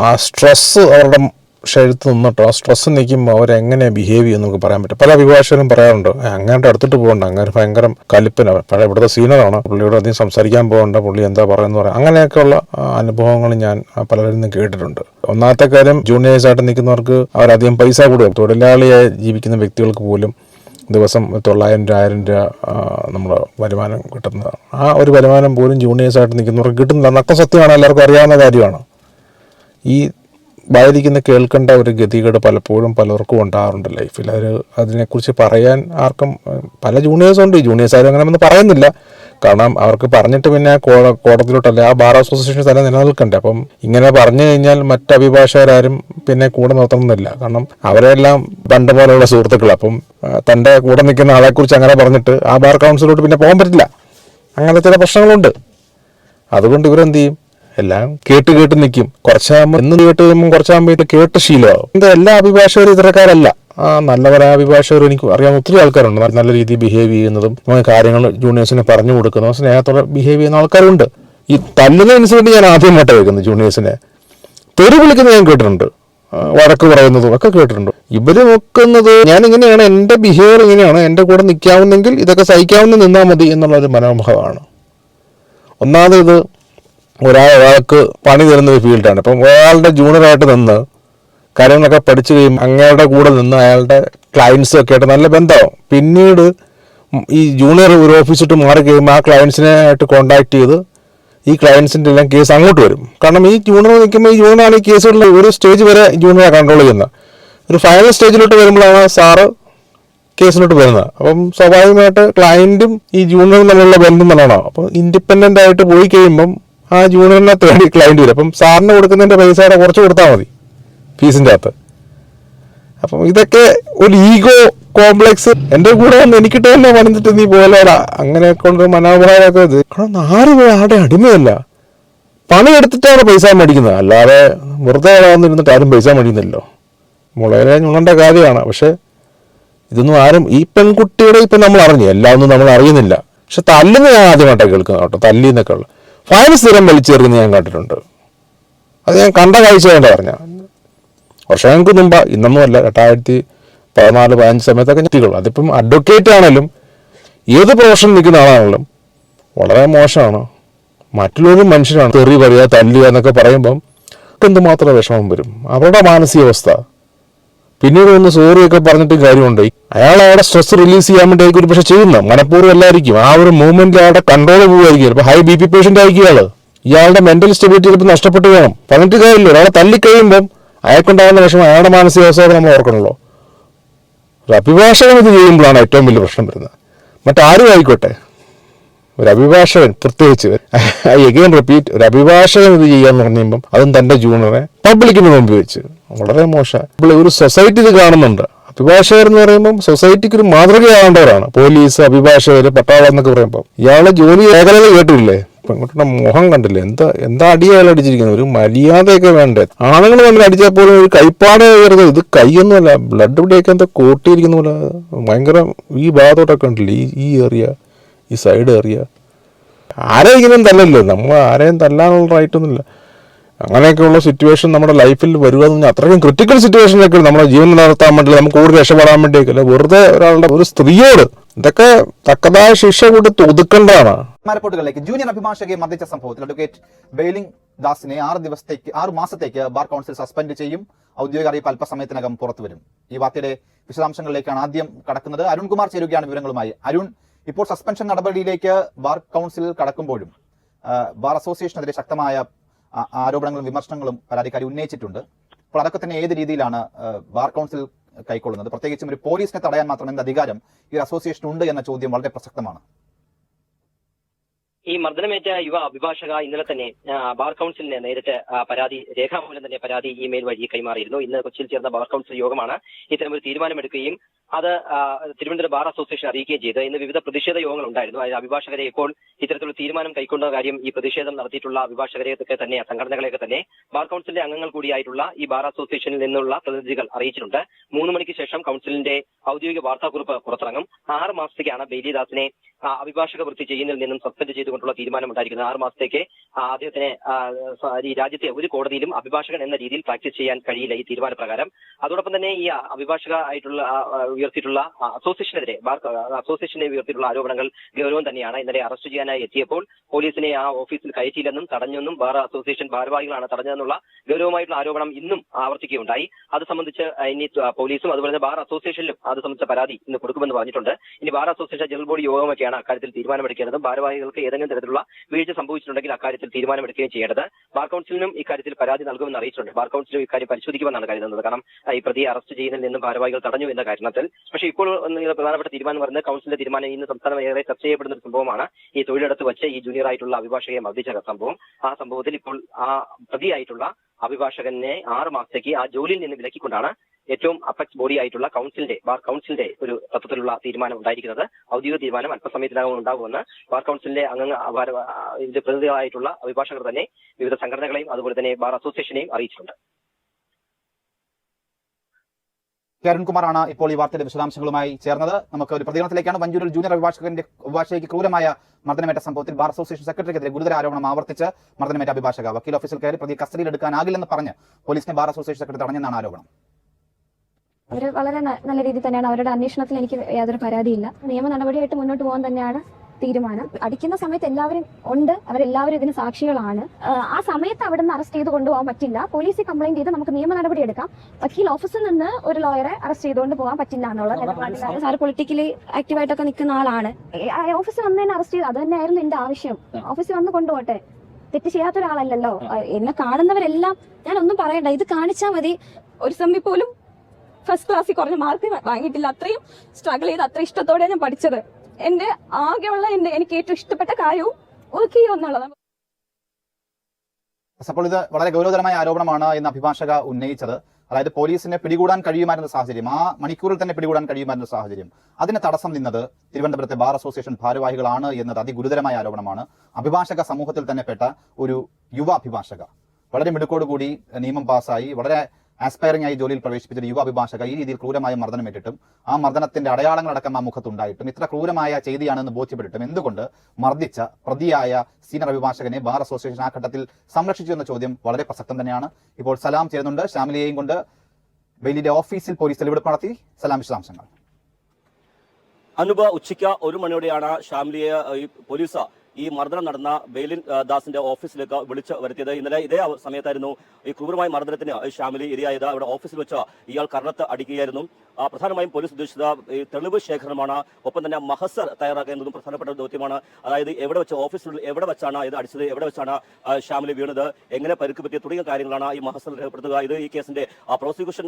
ആ സ്ട്രെസ്സ് അവരുടെ ശരീരത്ത് നിന്നിട്ട് ആ സ്ട്രെസ് നിൽക്കുമ്പോൾ അവരെങ്ങനെ ബിഹേവ് ചെയ്യുമെന്ന് നമുക്ക് പറയാൻ പറ്റും. പല അഭിഭാഷകരും പറയാറുണ്ട് അങ്ങനെ അടുത്തിട്ട് പോകണ്ട അങ്ങനെ ഭയങ്കര കലിപ്പന പഴയ ഇവിടുത്തെ സീനറാണ് പുള്ളിയോട് അധികം സംസാരിക്കാൻ പോകണ്ട പുള്ളി എന്താ പറയുന്നത് പറയാം. അങ്ങനെയൊക്കെയുള്ള അനുഭവങ്ങൾ ഞാൻ പലരിൽ നിന്നും കേട്ടിട്ടുണ്ട്. ഒന്നാമത്തെ കാര്യം ജൂനിയേഴ്സ് ആയിട്ട് നിൽക്കുന്നവർക്ക് അവരധികം പൈസ കൂടും തൊഴിലാളിയായി ജീവിക്കുന്ന വ്യക്തികൾക്ക് പോലും ദിവസം തൊള്ളായിരം ആയിരം രൂപ നമ്മൾ വരുമാനം കിട്ടുന്നത് ആ ഒരു വരുമാനം പോലും ജൂനിയേഴ്സായിട്ട് നിൽക്കുന്നവർക്ക് കിട്ടുന്നില്ല. നക്കം സത്യമാണ് എല്ലാവർക്കും അറിയാവുന്ന കാര്യമാണ്. ഈ വായിരിക്കുന്ന കേൾക്കേണ്ട ഒരു ഗതികേട് പലപ്പോഴും പലർക്കും ഉണ്ടാകാറുണ്ട് ലൈഫിൽ. അവർ അതിനെക്കുറിച്ച് പറയാൻ ആർക്കും പല ജൂനിയേഴ്സും ഉണ്ട്. ജൂനിയേഴ്സ് ആരും അങ്ങനെ ഒന്നും പറയുന്നില്ല. കാരണം അവർക്ക് പറഞ്ഞിട്ട് പിന്നെ കോ- കോടതിയിലോട്ടല്ല ആ ബാർ അസോസിയേഷൻ തന്നെ നിലനിൽക്കണ്ടേ. അപ്പം ഇങ്ങനെ പറഞ്ഞു കഴിഞ്ഞാൽ മറ്റ് അഭിഭാഷകരാരും പിന്നെ കൂടെ നിർത്തണമെന്നില്ല. കാരണം അവരെല്ലാം പണ്ട് പോലെയുള്ള സുഹൃത്തുക്കൾ അപ്പം തന്റെ കൂടെ നിൽക്കുന്ന ആളെക്കുറിച്ച് അങ്ങനെ പറഞ്ഞിട്ട് ആ ബാർ കൗൺസിലോട്ട് പിന്നെ പോകാൻ പറ്റില്ല. അങ്ങനെ ചില പ്രശ്നങ്ങളുണ്ട്. അതുകൊണ്ട് ഇവരെന്ത് ചെയ്യും? എല്ലാം കേട്ട് കേട്ട് നിൽക്കും കുറച്ചാകുമ്പോൾ എന്ന് കേട്ട് കഴിയുമ്പോൾ കുറച്ചാകുമ്പോൾ കേട്ട് ശീലമാകും ഇത് എല്ലാ അഭിഭാഷകരും ഇത്തരക്കാരല്ല. ആ നല്ലവരായ അഭിഭാഷകർ എനിക്ക് അറിയാൻ ഒത്തിരി ആൾക്കാരുണ്ട്. നല്ല- രീതിയിൽ ബിഹേവ് ചെയ്യുന്നതും കാര്യങ്ങൾ ജൂനിയേഴ്സിനെ പറഞ്ഞു കൊടുക്കുന്നതും സ്നേഹത്തോടെ ബിഹേവ് ചെയ്യുന്ന ആൾക്കാരുണ്ട്. ഈ തല്ലുന്ന ഇൻസിഡന്റ് ഞാൻ ആദ്യമായിട്ടാണ് കേൾക്കുന്നത് ജൂനിയേഴ്സിനെ തെറി വിളിക്കുന്നത് ഞാൻ കേട്ടിട്ടുണ്ട്. വഴക്ക് പറയുന്നതും ഒക്കെ കേട്ടിട്ടുണ്ട്. ഇവർ നോക്കുന്നത് ഞാൻ ഇങ്ങനെയാണ് എന്റെ ബിഹേവിയർ ഇങ്ങനെയാണ്. എന്റെ കൂടെ നിൽക്കാവുന്നെങ്കിൽ ഇതൊക്കെ സഹിക്കാവുന്ന നിന്നാൽ മതി എന്നുള്ളൊരു മനോഭാവമാണ്. ഒന്നാമത് ഇത് ഒരാൾക്ക് പണി തരുന്ന ഒരു ഫീൽഡാണ് ഇപ്പം ഒരാളുടെ ജൂനിയറായിട്ട് നിന്ന് കാര്യങ്ങളൊക്കെ പഠിച്ചു കഴിയുമ്പോൾ അങ്ങയുടെ കൂടെ നിന്ന് അയാളുടെ ക്ലയൻസും ഒക്കെ ആയിട്ട് നല്ല ബന്ധമാവും. പിന്നീട് ഈ ജൂനിയർ ഒരു ഓഫീസിട്ട് മാറി കഴിയുമ്പോൾ ആ ക്ലയൻസിനെ ആയിട്ട് കോണ്ടാക്ട് ചെയ്ത് ഈ ക്ലയൻസിന്റെ എല്ലാം കേസ് അങ്ങോട്ട് വരും. കാരണം ഈ ജൂനിയർ നിൽക്കുമ്പോൾ ഈ ജൂനിയറാണ് ഈ കേസുകളിൽ ഒരു സ്റ്റേജ് വരെ ജൂനിയറാണ് കൺട്രോൾ ചെയ്യുന്നത് ഒരു ഫൈനൽ സ്റ്റേജിലോട്ട് വരുമ്പോഴാണ് സാറ് കേസിലോട്ട് വരുന്നത്. അപ്പം സ്വാഭാവികമായിട്ട് ക്ലയന്റും ഈ ജൂനിയറും തമ്മിലുള്ള ബന്ധം നല്ലോണം അപ്പോൾ ഇൻഡിപെൻഡന്റ് ആയിട്ട് പോയി കഴിയുമ്പം ആ ജൂനിയറിനെ തേടി ക്ലയന്റ് വരും. അപ്പം സാറിന് കൊടുക്കുന്നതിന്റെ പൈസയുടെ കുറച്ച് കൊടുത്താൽ മതി ഫീസിന്റെ അകത്ത്. അപ്പം ഇതൊക്കെ ഒരു ഈഗോ കോംപ്ലക്സ് എന്റെ കൂടെ വന്ന് എനിക്കിട്ട് തന്നെ പണിതിട്ട് നീ പോലെടാ അങ്ങനെ കൊണ്ട് മനോഭാവമൊക്കെ ഇത്. കാരണം ആരും ആടെ അടിമയല്ല. പണിയെടുത്തിട്ടാണ് പൈസ മേടിക്കുന്നത്. അല്ലാതെ വെറുതെ വന്നിരുന്നിട്ട് ആരും പൈസ മേടിക്കുന്നില്ലല്ലോ. മുളയിലെ ഞുണന്റെ കാര്യമാണ്. പക്ഷെ ഇതൊന്നും ആരും ഈ പെൺകുട്ടിയുടെ ഇപ്പം നമ്മൾ അറിഞ്ഞു എല്ലാം ഒന്നും നമ്മൾ അറിയുന്നില്ല. പക്ഷെ തല്ലുന്ന ഞാൻ ആദ്യമായിട്ടാണ് കേൾക്കുന്നത് കേട്ടോ. തല്ലി എന്നൊക്കെ ഉള്ള ഫയൽ സ്ഥിരം വലിച്ചെറിയുന്നത് ഞാൻ കണ്ടിട്ടുണ്ട്. അത് ഞാൻ കണ്ട കാഴ്ച വേണ്ട പറഞ്ഞ വർഷങ്ങൾക്ക് മുമ്പ് ഇന്നൊന്നും അല്ല രണ്ടായിരത്തി പതിനാല് പതിനഞ്ച് സമയത്തൊക്കെ ഞെട്ടിക്കുള്ളൂ അതിപ്പം അഡ്വക്കേറ്റ് ആണെങ്കിലും ഏത് പ്രൊഫഷൻ നിൽക്കുന്ന ആളാണെങ്കിലും വളരെ മോശമാണ്. മറ്റുള്ളവരും മനുഷ്യരാണ്. തെറി പറയുക തല്ലുക എന്നൊക്കെ പറയുമ്പം എന്തുമാത്രം വിഷമം വരും. അവരുടെ മാനസികാവസ്ഥ പിന്നീട് ഒന്ന് സോറിയൊക്കെ പറഞ്ഞിട്ട് കാര്യമുണ്ട്. അയാൾ അവിടെ സ്ട്രെസ് റിലീസ് ചെയ്യാൻ വേണ്ടി ആയിരിക്കും പക്ഷെ ചെയ്യുന്ന മനഃപൂർവം അല്ലായിരിക്കും. ആ ഒരു മൂവ്മെന്റിൽ അയാളുടെ കൺട്രോൾ പോവുമായിരിക്കും. ചിലപ്പോൾ ഹൈ ബി പി പേഷ്യന്റ് ആയിരിക്കും ഇയാൾ. ഇയാളുടെ മെന്റൽ സ്റ്റെബിലിറ്റി ചിലപ്പോൾ നഷ്ടപ്പെട്ട് വേണം പറഞ്ഞിട്ട് കാര്യമില്ല. ഒരാളെ തല്ലിക്കഴിയുമ്പം അയാൾക്കുണ്ടാകുന്ന വിഷമം അയാളുടെ മാനസികാവസ്ഥ നമ്മൾ ഓർക്കണല്ലോ ഒരു അഭിഭാഷകൻ ഇത് ചെയ്യുമ്പോഴാണ് ഏറ്റവും വലിയ പ്രശ്നം വരുന്നത്. മറ്റാരും ആയിക്കോട്ടെ. ഒരു അഭിഭാഷകൻ പ്രത്യേകിച്ച് ഐ അഗെയിൻ റിപ്പീറ്റ് ഒരു അഭിഭാഷകൻ ഇത് ചെയ്യാന്ന് പറയുമ്പം അതും തന്റെ ജൂനിയറെ പബ്ലിക്കിന് മുമ്പ് വെച്ച്. വളരെ മോശം. ഇപ്പോൾ ഒരു സൊസൈറ്റി ഇത് കാണുന്നുണ്ട്. അഭിഭാഷകർ എന്ന് പറയുമ്പോൾ സൊസൈറ്റിക്ക് ഒരു മാതൃകയാവേണ്ടവരാണ്. പോലീസ് അഭിഭാഷകർ പട്ടാളം എന്നൊക്കെ പറയുമ്പോൾ ഇയാളെ ജോലി മേഖലകൾ കേട്ടില്ലേ പെൺകുട്ടിയുടെ മുഖം കണ്ടില്ലേ? എന്താ എന്താ അടിയായാലും അടിച്ചിരിക്കുന്നത്? ഒരു മര്യാദയൊക്കെ വേണ്ടേ? ആണുങ്ങൾ തമ്മിൽ അടിച്ചാൽ പോലും ഒരു കൈപ്പാട് കയറുന്നത് ഇത് കൈയൊന്നുമല്ല ബ്ലഡ് ഇവിടെയൊക്കെ എന്താ കോട്ടിയിരിക്കുന്ന പോലെ. ഭയങ്കര ഈ ഭാഗത്തോട്ടൊക്കെ ഉണ്ടല്ലേ ഈ ഈ ഏറിയ ഈ സൈഡ് ഏറിയ ആരെങ്കിലും തല്ലല്ലോ? നമ്മൾ ആരെയും തല്ലാനുള്ള റൈറ്റ് ഒന്നുമില്ല. അങ്ങനെയൊക്കെയുള്ള സിറ്റുവേഷൻ നമ്മുടെ ലൈഫിൽ വരിക എന്ന് പറഞ്ഞാൽ അത്രയും ക്രിട്ടിക്കൽ സിറ്റുവേഷനിലൊക്കെ നമ്മുടെ ജീവൻ നിലനിർത്താൻ വേണ്ടി നമുക്ക് കൂടുതൽ രക്ഷപ്പെടാൻ വേണ്ടിയൊക്കെ വെറുതെ ഒരാളുടെ ഒരു സ്ത്രീയോട് ഇതൊക്കെ തക്കതായ ശിക്ഷ കൊടുത്ത് ഒതുക്കേണ്ടതാണ്. ജൂനിയർ അഭിഭാഷകയെ മർദ്ദിച്ച സംഭവത്തിൽ അഡ്വക്കേറ്റ് ബെയിലിംഗ് ദാസിനെ ആറ് ദിവസത്തേക്ക് ആറ് മാസത്തേക്ക് ബാർ കൗൺസിൽ സസ്പെൻഡ് ചെയ്യും. ഔദ്യോഗിക അറിയിപ്പ് അല്പസമയത്തിനകം പുറത്തു വരും ഈ വാർത്തയുടെ വിശദാംശങ്ങളിലേക്കാണ് ആദ്യം കടക്കുന്നത്. അരുൺകുമാർ ചേരുകയാണ് വിവരങ്ങളുമായി. അരുൺ ഇപ്പോൾ സസ്പെൻഷൻ നടപടിയിലേക്ക് ബാർ കൗൺസിൽ കടക്കുമ്പോഴും ബാർ അസോസിയേഷനെതിരെ ശക്തമായ ആരോപണങ്ങളും വിമർശനങ്ങളും പരാതിക്കാരി ഉന്നയിച്ചിട്ടുണ്ട്. അപ്പോൾ അതൊക്കെ തന്നെ ഏത് രീതിയിലാണ് ബാർ കൗൺസിൽ കൈക്കൊള്ളുന്നത്? പ്രത്യേകിച്ചും ഒരു പോലീസിനെ തടയാൻ മാത്രം എന്ത് അധികാരം ഈ അസോസിയേഷൻ ഉണ്ട് എന്ന ചോദ്യം വളരെ പ്രസക്തമാണ്. ഈ മർദ്ദനമേറ്റ യുവ അഭിഭാഷക ഇന്നലെ തന്നെ ബാർ കൌൺസിലിന് നേരിട്ട് പരാതി രേഖാമൂലം തന്നെ പരാതി ഇമെയിൽ വഴി കൈമാറിയിരുന്നു. ഇന്ന് കൊച്ചിയിൽ ചേർന്ന ബാർ കൌൺസിൽ യോഗമാണ് ഇത്തരമൊരു തീരുമാനമെടുക്കുകയും അത് തിരുവനന്തപുരം ബാർ അസോസിയേഷൻ അറിയിക്കുകയും ചെയ്തു. ഇന്ന് വിവിധ പ്രതിഷേധ യോഗങ്ങൾ ഉണ്ടായിരുന്നു. അതായത് അഭിഭാഷകരെ ഇപ്പോൾ ഇത്തരത്തിലുള്ള തീരുമാനം കൈക്കൊണ്ട കാര്യം ഈ പ്രതിഷേധം നടത്തിയിട്ടുള്ള അഭിഭാഷകരെയൊക്കെ തന്നെ സംഘടനകളെയൊക്കെ തന്നെ ബാർ കൌൺസിലിന്റെ അംഗങ്ങൾ കൂടിയായിട്ടുള്ള ഈ ബാർ അസോസിയേഷനിൽ നിന്നുള്ള പ്രതിനിധികൾ അറിയിച്ചിട്ടുണ്ട്. മൂന്ന് മണിക്ക് ശേഷം കൌൺസിലിന്റെ ഔദ്യോഗിക വാർത്താക്കുറിപ്പ് പുറത്തിറങ്ങും. ആറ് മാസത്തേക്കാണ് ബെയിലി ദാസിനെ അഭിഭാഷക വൃത്തി ചെയ്യുന്നതിൽ നിന്നും സസ്പെൻഡ് ചെയ്തുകൊണ്ടുള്ള തീരുമാനമുണ്ടായിരിക്കുന്നത്. ആറ് മാസത്തേക്ക് അദ്ദേഹത്തിന് ഈ രാജ്യത്തെ ഒരു കോടതിയിലും അഭിഭാഷകൻ എന്ന രീതിയിൽ പ്രാക്ടീസ് ചെയ്യാൻ കഴിയില്ല ഈ തീരുമാനപ്രകാരം. അതോടൊപ്പം തന്നെ ഈ അഭിഭാഷക ആയിട്ടുള്ള ഉയർത്തിയിട്ടുള്ള അസോസിയേഷനെതിരെ ബാർ അസോസിയേഷനെ ഉയർത്തിയിട്ടുള്ള ആരോപണങ്ങൾ ഗൗരവം തന്നെയാണ്. ഇന്നലെ അറസ്റ്റ് ചെയ്യാനായി എത്തിയപ്പോൾ പോലീസിനെ ആ ഓഫീസിൽ കയറ്റിയില്ലെന്നും തടഞ്ഞെന്നും ബാർ അസോസിയേഷൻ ഭാരവാഹികളാണ് തടഞ്ഞതെന്നുള്ള ഗൗരവമായിട്ടുള്ള ആരോപണം ഇന്നും ആവർത്തിക്കുകയുണ്ടായി. അത് സംബന്ധിച്ച് ഇനി പോലീസും അതുപോലെ തന്നെ ബാർ അസോസിയേഷനിലും അത് സംബന്ധിച്ച പരാതി ഇന്ന് കൊടുക്കുമെന്ന് പറഞ്ഞിട്ടുണ്ട്. ഇനി ബാർ അസോസിയേഷൻ ജനറൽ ബോഡി യോഗമൊക്കെയാണ് അക്കാര്യത്തിൽ തീരുമാനമെടുക്കേണ്ടത്. ഭാരവാഹികൾക്ക് ഏതെങ്കിലും തരത്തിലുള്ള വീഴ്ച സംഭവിച്ചിട്ടുണ്ടെങ്കിൽ അക്കാര്യത്തിൽ തീരുമാനമെടുക്കുകയും ചെയ്യേണ്ടത്. ബാർ കൌൺസിലിനും ഇക്കാര്യത്തിൽ പരാതി നൽകുമെന്ന് അറിയിച്ചിട്ടുണ്ട്. ബാർ കൌൺസിലും ഇക്കാര്യം പരിശോധിക്കുമെന്നാണ് കരുതുന്നത് കാരണം ഈ പ്രതിയെ അറസ്റ്റ് ചെയ്യുന്നതിൽ നിന്നും ഭാരവാഹികൾ തടഞ്ഞു എന്ന കാരണത്തിൽ. പക്ഷേ ഇപ്പോൾ പ്രധാനപ്പെട്ട തീരുമാനം പറയുന്നത് കൌൺസിലിന്റെ തീരുമാനം ഇന്ന് സംസ്ഥാനം ഏറെ ചർച്ച ചെയ്യപ്പെടുന്ന ഒരു സംഭവമാണ്. ഈ തൊഴിലിടത്ത് വെച്ച് ഈ ജൂനിയർ ആയിട്ടുള്ള അഭിഭാഷകയെ മർദ്ദിച്ച സംഭവം. ആ സംഭവത്തിൽ ഇപ്പോൾ ആ പ്രതിയായിട്ടുള്ള അഭിഭാഷകനെ ആറ് മാസത്തേക്ക് ആ ജോലിയിൽ നിന്ന് വിലക്കിക്കൊണ്ടാണ് ഏറ്റവും അപ്പക്സ് ബോഡി ആയിട്ടുള്ള കൌൺസിലിന്റെ ബാർ കൌൺസിലിന്റെ ഒരു തത്വത്തിലുള്ള തീരുമാനം ഉണ്ടായിരിക്കുന്നത്. ഔദ്യോഗിക തീരുമാനം അല്പസമയത്തിനകം ഉണ്ടാകുമെന്ന് ബാർ കൌൺസിലിന്റെ അംഗങ്ങൾ ഇതിന്റെ പ്രതിനിധികളായിട്ടുള്ള അഭിഭാഷകർ തന്നെ വിവിധ സംഘടനകളെയും അതുപോലെ തന്നെ ബാർ അസോസിയേഷനെയും അറിയിച്ചിട്ടുണ്ട്. കിരൺകുമാറാണ് ഇപ്പോൾ ഈ വാർത്തയുടെ വിശദാംശങ്ങളുമായി ചേർന്നത്. നമുക്ക് ഒരു പ്രതികരണത്തിലേക്കാണ്. വഞ്ചൂരിൽ ജൂനിയർ അഭിഭാഷകന്റെ അഭിഭാഷകയ്ക്ക് ക്രൂരമായ മർദ്ദനമേറ്റ സംഭവത്തിൽ ബാർ അസോസിയേഷൻ സെക്രട്ടറിക്കെതിരെ ഗുരുതര ആരോപണം ആവർത്തിച്ച് മർദ്ദനമേറ്റ അഭിഭാഷക വക്കീൽ ഓഫീസിൽ കയറി പ്രതി കസ്റ്റഡിയിൽ കസ്റ്റഡിയിലെടുക്കാനാകില്ലെന്ന് പറഞ്ഞ് പോലീസിനെ ബാർ അസോസിയേഷൻ സെക്രട്ടറി തടഞ്ഞെന്നാണ് ആരോപണം. അവർ വളരെ നല്ല രീതിയിൽ തന്നെയാണ് അവരുടെ അന്വേഷണത്തിൽ എനിക്ക് യാതൊരു പരാതിയില്ല. നിയമ നടപടിയായിട്ട് മുന്നോട്ട് പോകാൻ തന്നെയാണ് തീരുമാനം. അടിക്കുന്ന സമയത്ത് എല്ലാവരും ഉണ്ട്. അവരെല്ലാവരും ഇതിന് സാക്ഷികളാണ്. ആ, സമയത്ത് അവിടെ നിന്ന് അറസ്റ്റ് ചെയ്ത് കൊണ്ടുപോകാൻ പറ്റില്ല. പോലീസിൽ കംപ്ലൈന്റ് ചെയ്ത് നമുക്ക് നിയമ നടപടി എടുക്കാം. വക്കീൽ ഓഫീസിൽ നിന്ന് ഒരു ലോയറെ അറസ്റ്റ് ചെയ്തുകൊണ്ട് പോകാൻ പറ്റില്ല എന്നുള്ള നിലപാടിലാണ്. സാർ പൊളിറ്റിക്കലി ആക്റ്റീവായിട്ടൊക്കെ നിൽക്കുന്ന ആളാണ്. ഓഫീസിൽ വന്ന് തന്നെ അറസ്റ്റ് ചെയ്തു അത് തന്നെയായിരുന്നു എന്റെ ആവശ്യം. ഓഫീസിൽ വന്ന് കൊണ്ടുപോട്ടെ. തെറ്റ് ചെയ്യാത്ത ഒരാളല്ലല്ലോ എന്നെ കാണുന്നവരെല്ലാം ഞാൻ ഒന്നും പറയണ്ട. ഇത് കാണിച്ചാൽ മതി. ഒരു സമയം പോലും ഫസ്റ്റ് ക്ലാസ്സിൽ കുറഞ്ഞ മാർക്ക് വാങ്ങിയിട്ടില്ല. അത്രയും സ്ട്രഗിൾ ചെയ്ത് അത്ര ഇഷ്ടത്തോടെ ഞാൻ പഠിച്ചത്. എന്റെ ആകെയുള്ള എന്റെ എനിക്ക് ഏറ്റവും ഇഷ്ടപ്പെട്ട കാര്യവും വർക്ക് ചെയ്യുക എന്നുള്ളതാണ്. അപ്പോൾ ഇത് വളരെ ഗൗരവതരമായ ആരോപണമാണ് എന്ന് അഭിഭാഷക ഉന്നയിച്ചത്. അതായത് പോലീസിനെ പിടികൂടാൻ കഴിയുമായിരുന്ന സാഹചര്യം ആ മണിക്കൂറിൽ തന്നെ പിടികൂടാൻ കഴിയുമായിരുന്ന സാഹചര്യം അതിന് തടസ്സം നിന്നത് തിരുവനന്തപുരത്തെ ബാർ അസോസിയേഷൻ ഭാരവാഹികളാണ് എന്നത് അതിഗുരുതരമായ ആരോപണമാണ്. അഭിഭാഷക സമൂഹത്തിൽ തന്നെ പെട്ട ഒരു യുവ അഭിഭാഷക. വളരെ മിടുക്കോടുകൂടി നിയമം പാസ്സായി വളരെ ആസ്പയറിംഗ് ആയി ജോലിയിൽ പ്രവേശിപ്പിച്ച യുവ അഭിഭാഷക ഈ രീതിയിൽ ക്രൂരമായ മർദ്ദനമേറ്റിട്ടും ആ മർദ്ദനത്തിന്റെ അടയാളങ്ങളടക്കം ആ മുഖത്തുണ്ടായിട്ടും ഇത്ര ക്രൂരമായ ചെയ്തിയാണെന്ന് ബോധ്യപ്പെട്ടിട്ടും എന്തുകൊണ്ട് മർദ്ദിച്ച പ്രതിയായ സീനിയർ അഭിഭാഷകനെ ബാർ അസോസിയേഷൻ ആ ഘട്ടത്തിൽ സംരക്ഷിച്ചു എന്ന ചോദ്യം വളരെ പ്രസക്തം തന്നെയാണ്. ഇപ്പോൾ സലാം ചേരുന്നുണ്ട്. ഷാമിലിയെയും കൊണ്ട് ബെയിലിന്റെ ഓഫീസിൽ പോലീസ് തെളിവെടുപ്പ് നടത്തി. സലാം വിശദാംശങ്ങൾ. അനുപ ഉച്ചയ്ക്ക് ഒരു മണിയോടെയാണ് ഷാംലിയെ പോലീസ് ഈ മർദ്ദനം നടന്ന ബെയിലിൻ ദാസിന്റെ ഓഫീസിലേക്ക് വിളിച്ച് വരുത്തിയത്. ഇന്നലെ ഇതേ സമയത്തായിരുന്നു ഈ ക്രൂരമായ മർദ്ദനത്തിന് ഷാമിലി ഇരയായത്. അവിടെ ഓഫീസിൽ വെച്ച് ഇയാൾ കർണത്ത് അടിക്കുകയായിരുന്നു. പ്രധാനമായും പോലീസ് ഉദ്ദേശിച്ചത് തെളിവ് ശേഖരണമാണ് ഒപ്പം തന്നെ മഹസർ തയ്യാറാക്കേണ്ടതും പ്രധാനപ്പെട്ട ദൗത്യമാണ്. അതായത് എവിടെ വെച്ച് ഓഫീസിനുള്ളിൽ എവിടെ വെച്ചാണ് ഇത് അടിച്ചത് എവിടെ വെച്ചാണ് ഷാമിലി വീണത് എങ്ങനെ പരുക്ക് പറ്റിയ തുടങ്ങിയ കാര്യങ്ങളാണ് ഈ മഹസർ രേഖപ്പെടുത്തുക. ഇത് ഈ കേസിന്റെ പ്രോസിക്യൂഷൻ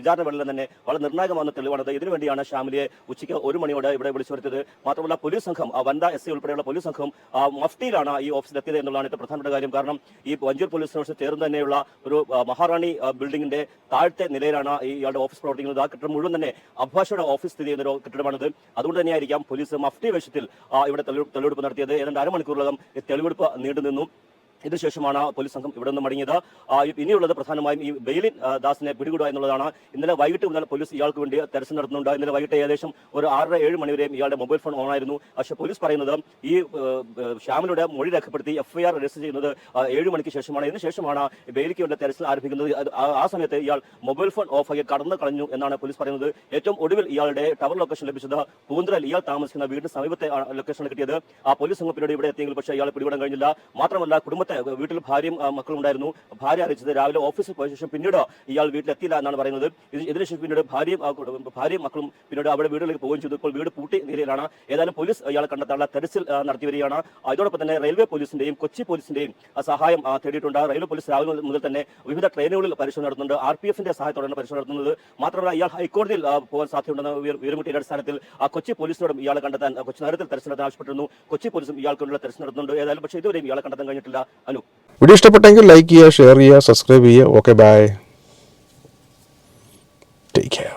വിചാരണ വേളയിൽ തന്നെ വളരെ നിർണായകമാണ് തെളിവാണത്. ഇതിനുവേണ്ടിയാണ് ഷാമിലിയെ ഉച്ചയ്ക്ക് ഒരു മണിയോടെ ഇവിടെ വിളിച്ചു വരുത്തിയത്. മാത്രമല്ല പോലീസ് സംഘം വനിതാ എസ് സി ഉൾപ്പെടെയുള്ള പോലീസ് സംഘം ആ, മഫ്റ്റിയിലാണ് ഈ ഓഫീസിലെത്തിയത് എന്നുള്ളതാണ് ഏറ്റവും പ്രധാനപ്പെട്ട കാര്യം. കാരണം ഈ വഞ്ചൂർ പോലീസ് സ്റ്റേഷൻ ചേർന്ന് തന്നെയുള്ള ഒരു മഹാറാണി ബിൽഡിംഗിന്റെ താഴത്തെ നിലയിലാണ് ഇയാളുടെ ഓഫീസ് പ്രവർത്തിക്കുന്നത്. ആ കെട്ടിടം മുഴുവൻ തന്നെ അഭിഭാഷയുടെ ഓഫീസ് സ്ഥിതി ചെയ്യുന്ന ഒരു കെട്ടിടമാണിത്. അതുകൊണ്ട് തന്നെയായിരിക്കാം പോലീസ് മഫ്തി വേഷത്തിൽ ഇവിടെ തെളിവ്- തെളിവെടുപ്പ് നടത്തിയത്. ഏതാണ്ട് അരമണിക്കൂറിലകം തെളിവെടുപ്പ് നീണ്ടുനിന്നു. ഇതിനുശേഷമാണ് പോലീസ് സംഘം ഇവിടെ നിന്ന് മടങ്ങിയത്. ഇനിയുള്ളത് പ്രധാനമായും ഈ ബെയിലിൻ ദാസിനെ പിടികൂടുക എന്നുള്ളതാണ്. ഇന്നലെ വൈകിട്ട് മുതൽ പോലീസ് ഇയാൾക്ക് വേണ്ടി തെരച്ചിൽ നടത്തുന്നുണ്ട്. ഇന്നലെ വൈകിട്ട് ഏകദേശം ഒരു ആറര ഏഴ് മണിവരെയും ഇയാളുടെ മൊബൈൽ ഫോൺ ഓൺ ആയിരുന്നു പക്ഷേ പോലീസ് പറയുന്നത് ഈ ശ്യാമിലൂടെ മൊഴി രേഖപ്പെടുത്തി എഫ്ഐആർ രജിസ്റ്റർ ചെയ്യുന്നത് ഏഴ് മണിക്ക് ശേഷമാണ്. ഇതിനുശേഷമാണ് ബെയിലിക്ക് വേണ്ടി തെരച്ചിൽ ആരംഭിക്കുന്നത്. ആ- സമയത്ത് ഇയാൾ മൊബൈൽ ഫോൺ ഓഫ് ആക്കി കടന്നു കളഞ്ഞു എന്നാണ് പോലീസ് പറയുന്നത്. ഏറ്റവും ഒടുവിൽ ഇയാളുടെ ടവർ ലൊക്കേഷൻ ലഭിച്ചത് പൂന്തറൽ ഇയാൾ താമസിക്കുന്ന വീടിന് സമീപത്തെ ലൊക്കേഷനിൽ കിട്ടിയത്. ആ പോലീസ് സംഘം പിന്നീട് ഇവിടെ എത്തിയെങ്കിൽ പക്ഷേ ഇയാളെ പിടികൂടാൻ കഴിഞ്ഞില്ല. മാത്രമല്ല കുടുംബത്തെ വീട്ടിൽ ഭാര്യയും മക്കളും ഉണ്ടായിരുന്നു. ഭാര്യ അറിയിച്ചത് രാവിലെ ഓഫീസിൽ പോയ ശേഷം പിന്നീട് ഇയാൾ വീട്ടിലെത്തിയില്ല എന്നാണ് പറയുന്നത്. ഇത് ഇതിനുശേഷം പിന്നീട് ഭാര്യയും ഭാര്യയും മക്കളും പിന്നീട് അവിടെ വീടുകളിലേക്ക് പോവുകയും ചെയ്തു. ഇപ്പോൾ വീട് പൂട്ടി നിലയിലാണ്. ഏതായാലും പോലീസ് ഇയാളെ കണ്ടെത്താനുള്ള തെരച്ചിൽ നടത്തി വരികയാണ്. അതോടൊപ്പം തന്നെ റെയിൽവേ പോലീസിന്റെയും കൊച്ചി പോലീസിന്റെയും സഹായം തേടിയിട്ടുണ്ട്. റെയിൽവേ പോലീസ് രാവിലെ മുതൽ തന്നെ വിവിധ ട്രെയിനുകളിൽ പരിശോധന നടത്തുന്നുണ്ട്. ആർ പി എഫിന്റെ സഹായത്തോടെയാണ് പരിശോധന നടത്തുന്നത്. മാത്രമല്ല ഇയാൾ ഹൈക്കോടതിയിൽ പോകാൻ സാധ്യതയുണ്ടെന്ന വീരമുട്ടിയുടെ അടിസ്ഥാനത്തിൽ ആ കൊച്ചി പോലീസിനോടും ഇയാളെ കണ്ടെത്താൻ കൊച്ചി നഗരത്തിൽ തെരച്ചിൽ നടത്താൻ ആവശ്യപ്പെട്ടിരുന്നു. കൊച്ചി പോലീസും ഇയാൾക്കുള്ള തെരച്ചിൽ നടത്തുന്നുണ്ട്. ഏതായാലും പക്ഷേ ഇതുവരെയും ഇയാളെ കണ്ടെത്താൻ കഴിഞ്ഞിട്ടില്ല. അനു വീഡിയോ ഇഷ്ടപ്പെട്ടെങ്കിൽ ലൈക്ക് ചെയ്യുക ഷെയർ ചെയ്യുക സബ്സ്ക്രൈബ് ചെയ്യുക ഓക്കെ ബൈ ടേക്ക് കെയർ